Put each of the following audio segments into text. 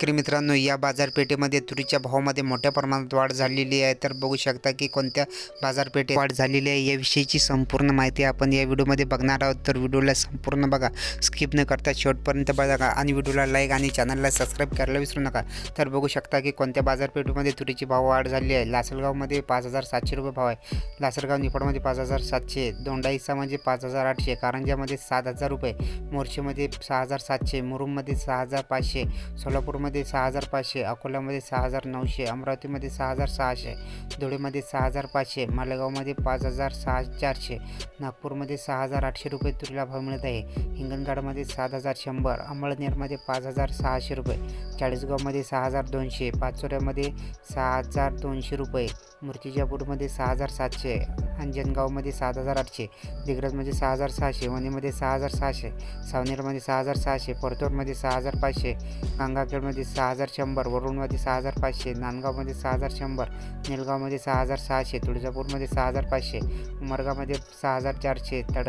शेतकरी मित्रांनो या बाजारपेठेमध्ये तुरीच्या भावामध्ये मोठ्या प्रमाणात वाढ झालेली आहे. तर बघू शकता की कोणत्या बाजारपेठेत वाढ झालेली आहे याविषयीची संपूर्ण माहिती आपण या व्हिडिओमध्ये बघणार आहोत. तर व्हिडिओला संपूर्ण बघा स्किप न करता शेवटपर्यंत बघा आणि व्हिडिओला लाईक आणि चॅनलला सबस्क्राईब करायला विसरू नका. तर बघू शकता की कोणत्या बाजारपेठेमध्ये तुरीची भाव वाढ झाली आहे. लासलगावमध्ये पाच हजार सातशे रुपये भाव आहे. लासलगाव निफाडमध्ये पाच हजार सातशे दोंडाईचा म्हणजे पाच हजार आठशे कारंजामध्ये सात हजार रुपये मोर्शीमध्ये सहा हजार सातशे मुरुममध्ये सहा हजार पाचशे सोलापूरमध्ये सहा हजार पाचशे अकोल्यामध्ये सहा हजार नऊशे अमरावतीमध्ये सहा हजार सहाशे धुळेमध्ये सहा हजार पाचशे मालेगावमध्ये पाच हजार सहा चारशे नागपूरमध्ये सहा हजार आठशे रुपये तुरीला भाव मिळत आहे. हिंगणघाटमध्ये सात हजार शंभर अंमळनेरमध्ये पाच हजार सहाशे रुपये चाळीसगावमध्ये सहा हजार दोनशे पाचोऱ्यामध्ये सहा हजार दोनशे रुपये मूर्तिजापूरमध्ये सहा हजार सातशे अंजनगावमध्ये सात हजार आठशे दिग्रजमध्ये सहा हजार सहाशे वणीमध्ये सहा हजार सहाशे सावनेरमध्ये सहा हजार सहाशे परतोडमध्ये सहा हजार पाचशे गंगाखेडमध्ये सहा हजार शंभर वरुणमध्ये सहा हजार पाचशे नांदगावमध्ये सहा हजार शंभर निलगावमध्ये सहा हजार सहाशे तुळजापूरमध्ये सहा हजार पाचशे उमरगामध्ये सहा हजार चारशे तड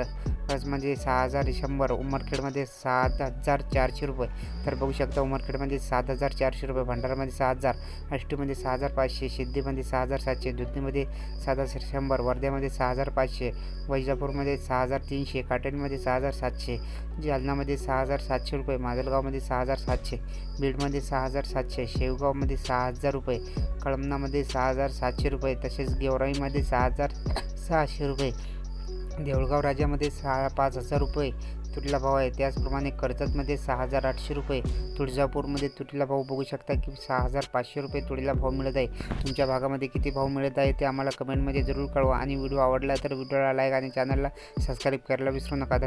तडसमध्ये सहा हजार शंभर उमरखेडमध्ये सात हजार चारशे रुपये तर बघू शकता उमरखेडमध्ये सात हजार चारशे रुपये भंडारामध्ये सहा हजार अष्टीमध्ये सहा हजार पाचशे सिद्धीमध्ये सहा हजार सातशे दुधनीमध्ये सात हजार शंभर वर्ध्यामध्ये सहा हजार पाचशे वैजापूरमध्ये सहा हजार तीनशे काटेनमध्ये सहा हजार सातशे जालनामध्ये सहा हजार सातशे रुपये माजलगावमध्ये सहा हजार सातशे बीडमध्ये सहा हजार सातशे शेवगावमध्ये सहा हजार रुपये कळमनामध्ये सहा हजार सातशे रुपये तसेच गेवराईमध्ये सहा हजार सहाशे रुपये देऊळगाव राजामध्ये सहा पाच हजार रुपये तुटला भाव आहे. त्याचप्रमाणे कर्जतमध्ये सहा हजार आठशे रुपये तुळजापूरमध्ये तुटला भाव बघू शकता की सहा हजार पाचशे रुपये तुळीला भाव मिळत आहे. तुमच्या भागामध्ये किती भाव मिळत आहे ते आम्हाला कमेंटमध्ये जरूर कळवा. आणि व्हिडिओ आवडला तर व्हिडिओला लाईक आणि चॅनलला सबस्क्राईब करायला विसरू नका.